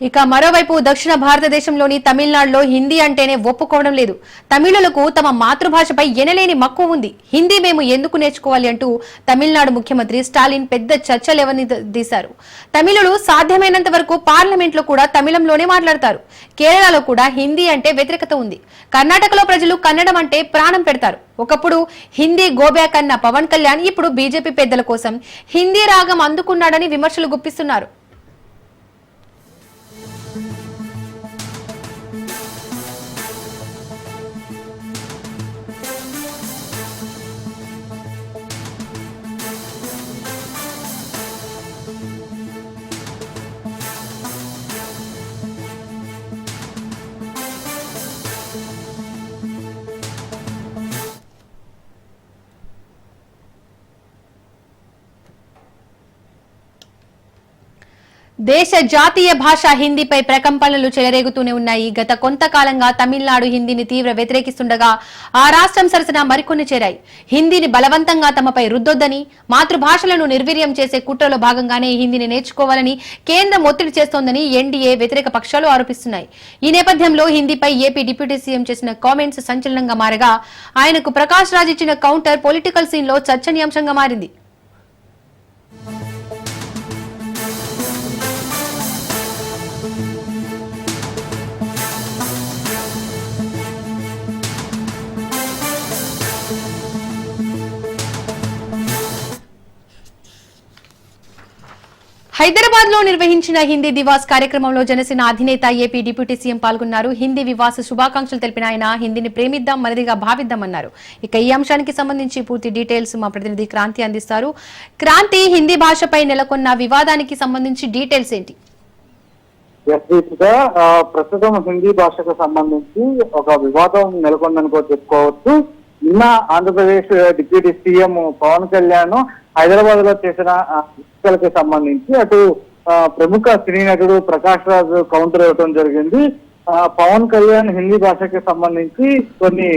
ఇక మరోవైపు దక్షిణ భారతదేశంలోని తమిళనాడులో హిందీ అంటేనే ఒప్పుకోవడం లేదు. తమిళులకు తమ మాతృభాషపై ఎనలేని మక్కువ ఉంది. హిందీ మేము ఎందుకు నేర్చుకోవాలి అంటూ తమిళనాడు ముఖ్యమంత్రి స్టాలిన్ పెద్ద చర్చలు తీశారు తమిళులు సాధ్యమైనంత వరకు పార్లమెంట్లో కూడా తమిళంలోనే మాట్లాడతారు. కేరళలో కూడా హిందీ అంటే వ్యతిరేకత ఉంది. కర్ణాటకలో ప్రజలు కన్నడం అంటే ప్రాణం పెడతారు. ఒకప్పుడు హిందీ గోబ్యాక్ అన్న పవన్ కళ్యాణ్ ఇప్పుడు బీజేపీ పెద్దల కోసం హిందీ రాగం అందుకున్నాడని విమర్శలు గుప్పిస్తున్నారు. Thank you. దేశ జాతీయ భాష హిందీపై ప్రకంపనలు చెలరేగుతూనే ఉన్నాయి. గత కొంతకాలంగా తమిళనాడు హిందీని తీవ్ర వ్యతిరేకిస్తుండగా ఆ రాష్ట్రం సరసన మరికొన్ని చేరాయి. హిందీని బలవంతంగా తమపై రుద్దొద్దని మాతృభాషలను నిర్వీర్యం చేసే కుట్రలో భాగంగానే హిందీని నేర్చుకోవాలని కేంద్రం ఒత్తిడి చేస్తోందని ఎన్డీఏ వ్యతిరేక పక్షాలు ఆరోపిస్తున్నాయి. ఈ నేపథ్యంలో హిందీపై ఏపీ డిప్యూటీ సీఎం చేసిన కామెంట్స్ సంచలనంగా మారగా ఆయనకు ప్రకాష్ రాజ్ ఇచ్చిన కౌంటర్ పొలిటికల్ సీన్లో చర్చనీయాంశంగా మారింది. హైదరాబాద్లో నిర్వహించిన హిందీ దివాస్ కార్యక్రమంలో జనసేన అధినేత ఏపీ డిప్యూటీ సీఎం పాల్గొన్నారు. హిందీ వివాస శుభాకాంక్షలు తెలిపిన ఆయన హిందీని ప్రేమిద్దాం మనదిగా భావిద్దామన్నారు. ఇక ఈ అంశానికి సంబంధించి పూర్తి డీటెయిల్స్ మా ప్రతినిధి క్రాంతి అందిస్తారు. క్రాంతి హిందీ భాషపై నెలకొన్న వివాదానికి సంబంధించి డీటెయిల్స్ ఏంటి? ప్రస్తుతం హిందీ భాషకు సంబంధించి ఒక వివాదం నెలకొందని కూడా చెప్పుకోవచ్చు. నిన్న ఆంధ్రప్రదేశ్ డిప్యూటీ సీఎం పవన్ కళ్యాణ్ హైదరాబాద్లో చేసిన ఎన్నికలకు సంబంధించి అటు ప్రముఖ సినీ నటుడు ప్రకాష్ రాజ్ కౌంటర్ ఇవ్వడం జరిగింది. ఆ, పవన్ కళ్యాణ్ హిందీ భాషకి సంబంధించి కొన్ని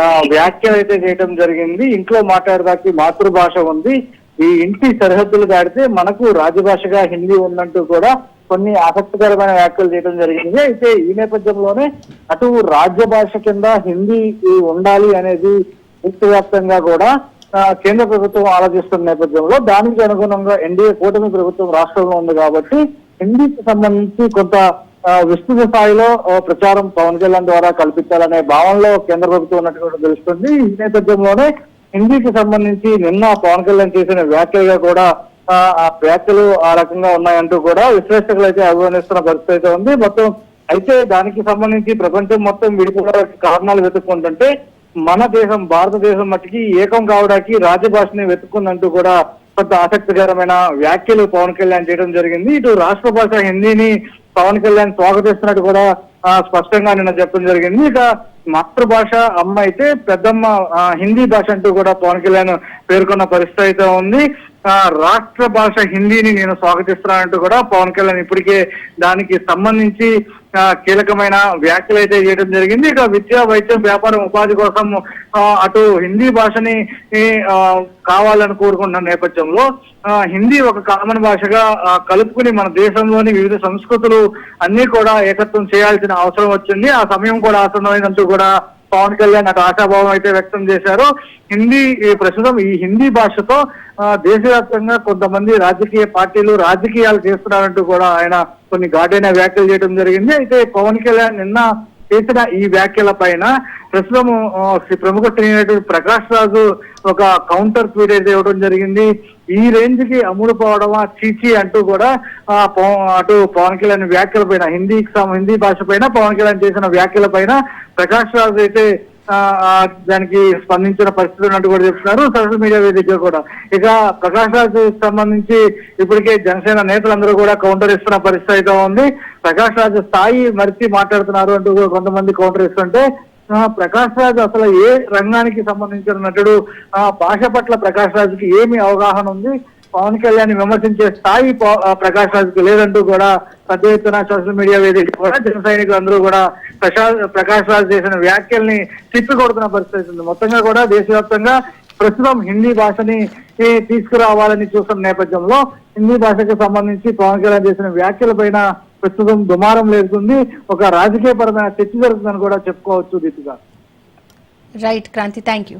ఆ, వ్యాఖ్యలు అయితే చేయడం జరిగింది. ఇంట్లో మాట్లాడడానికి మాతృభాష ఉంది. ఈ ఇంటి సరిహద్దులు దాటితే మనకు రాజభాషగా హిందీ ఉందంటూ కూడా కొన్ని ఆసక్తికరమైన వ్యాఖ్యలు చేయడం జరిగింది. అయితే ఈ నేపథ్యంలోనే అటు రాజ్య భాష కింద హిందీ ఉండాలి అనేది విశ్వవ్యాప్తంగా కూడా కేంద్ర ప్రభుత్వం ఆలోచిస్తున్న నేపథ్యంలో దానికి అనుగుణంగా ఎన్డీఏ కూటమి ప్రభుత్వం రాష్ట్రంలో ఉంది కాబట్టి హిందీకి సంబంధించి కొంత విస్తృత స్థాయిలో ప్రచారం పవన్ కళ్యాణ్ ద్వారా కల్పించాలనే భావనలో కేంద్ర ప్రభుత్వం ఉన్నట్టు కూడా తెలుస్తుంది. ఈ నేపథ్యంలోనే హిందీకి సంబంధించి నిన్న పవన్ కళ్యాణ్ చేసిన వ్యాఖ్యలుగా కూడా ఆ, వ్యాఖ్యలు ఆ రకంగా ఉన్నాయంటూ కూడా విశ్లేషకులు అయితే అభివర్ణిస్తున్న పరిస్థితి అయితే ఉంది. మొత్తం అయితే దానికి సంబంధించి ప్రపంచం మొత్తం విడిపోవడానికి కారణాలు వెతుక్కుంటుంటే మన దేశం భారతదేశం మట్టికి ఏకం కావడానికి రాజభాషని వెతుక్కుందంటూ కూడా కొంత ఆసక్తికరమైన వ్యాఖ్యలు పవన్ కళ్యాణ్ చేయడం జరిగింది. ఇటు రాష్ట్ర భాష హిందీని పవన్ కళ్యాణ్ స్వాగతిస్తున్నట్టు కూడా స్పష్టంగా నిన్న చెప్పడం జరిగింది. ఇక మాతృభాష అమ్మ అయితే పెద్దమ్మ హిందీ భాష అంటూ కూడా పవన్ కళ్యాణ్ పేర్కొన్న పరిస్థితి అయితే ఉంది. రాష్ట్ర భాష హిందీని నేను స్వాగతిస్తున్నానంటూ కూడా పవన్ కళ్యాణ్ ఇప్పటికే దానికి సంబంధించి కీలకమైన వ్యాఖ్యలు అయితే చేయడం జరిగింది. ఇక విద్యా వైద్యం వ్యాపారం ఉపాధి కోసం అటు హిందీ భాషని కావాలని కోరుకుంటున్న నేపథ్యంలో హిందీ ఒక కామన్ భాషగా కలుపుకుని మన దేశంలోని వివిధ సంస్కృతులు అన్ని కూడా ఏకత్వం చేయాల్సిన అవసరం వచ్చింది. ఆ సమయం కూడా ఆసన్నమైనంటూ కూడా పవన్ కళ్యాణ్ అటు ఆశాభావం అయితే వ్యక్తం చేశారు. హిందీ ఈ ప్రస్తుతం ఈ హిందీ భాషతో దేశవ్యాప్తంగా కొంతమంది రాజకీయ పార్టీలు రాజకీయాలు చేస్తున్నారంటూ కూడా ఆయన కొన్ని ఘాటైన వ్యాఖ్యలు చేయడం జరిగింది. అయితే పవన్ కళ్యాణ్ నిన్న చేసిన ఈ వ్యాఖ్యల పైన ప్రస్తుతం శ్రీ- ప్రముఖ సినీ ప్రకాష్ రాజు ఒక కౌంటర్ ట్వీట్ అయితే ఇవ్వడం జరిగింది. ఈ రేంజ్కి అమ్ముడు పోవడమా? చీచి అంటూ కూడా ఆ, అటు పవన్ కళ్యాణ్ వ్యాఖ్యల పైన హిందీకి హిందీ భాష పైన పవన్ కళ్యాణ్ చేసిన వ్యాఖ్యల పైన ప్రకాష్ రాజు అయితే ఆ, దానికి స్పందించిన పరిస్థితి ఉన్నట్టు కూడా చెప్తున్నారు సోషల్ మీడియా వేదికగా కూడా. ఇక ప్రకాష్ రాజు సంబంధించి ఇప్పటికే జనసేన నేతలందరూ కూడా కౌంటర్ ఇస్తున్న పరిస్థితి అయితే ఉంది. ప్రకాష్ రాజు స్థాయి మరిచి మాట్లాడుతున్నారు అంటూ కూడా కొంతమంది కౌంటర్ ఇస్తుంటే ప్రకాష్ రాజ్ అసలు ఏ రంగానికి సంబంధించిన నటుడు ఆ భాష పట్ల ప్రకాష్ రాజుకి ఏమి అవగాహన ఉంది? పవన్ కళ్యాణ్ విమర్శించే స్థాయి ప్రకాష్ రాజుకి లేదంటూ కూడా పెద్ద ఎత్తున సోషల్ మీడియా వేదిక కూడా జన సైనికులు అందరూ కూడా ప్రశాంత్ ప్రకాష్ రాజ్ చేసిన వ్యాఖ్యల్ని తిప్పికొడుతున్న పరిస్థితి ఉంది. మొత్తంగా కూడా దేశవ్యాప్తంగా ప్రస్తుతం హిందీ భాషని తీసుకురావాలని చూస్తున్న నేపథ్యంలో హిందీ భాషకు సంబంధించి పవన్ కళ్యాణ్ చేసిన వ్యాఖ్యల పైన ప్రస్తుతం దుమారం లేస్తుంది. ఒక రాజకీయపరమైన చర్చ జరుగుతుందని కూడా చెప్పుకోవచ్చు Deepika. Right Kranthi thank you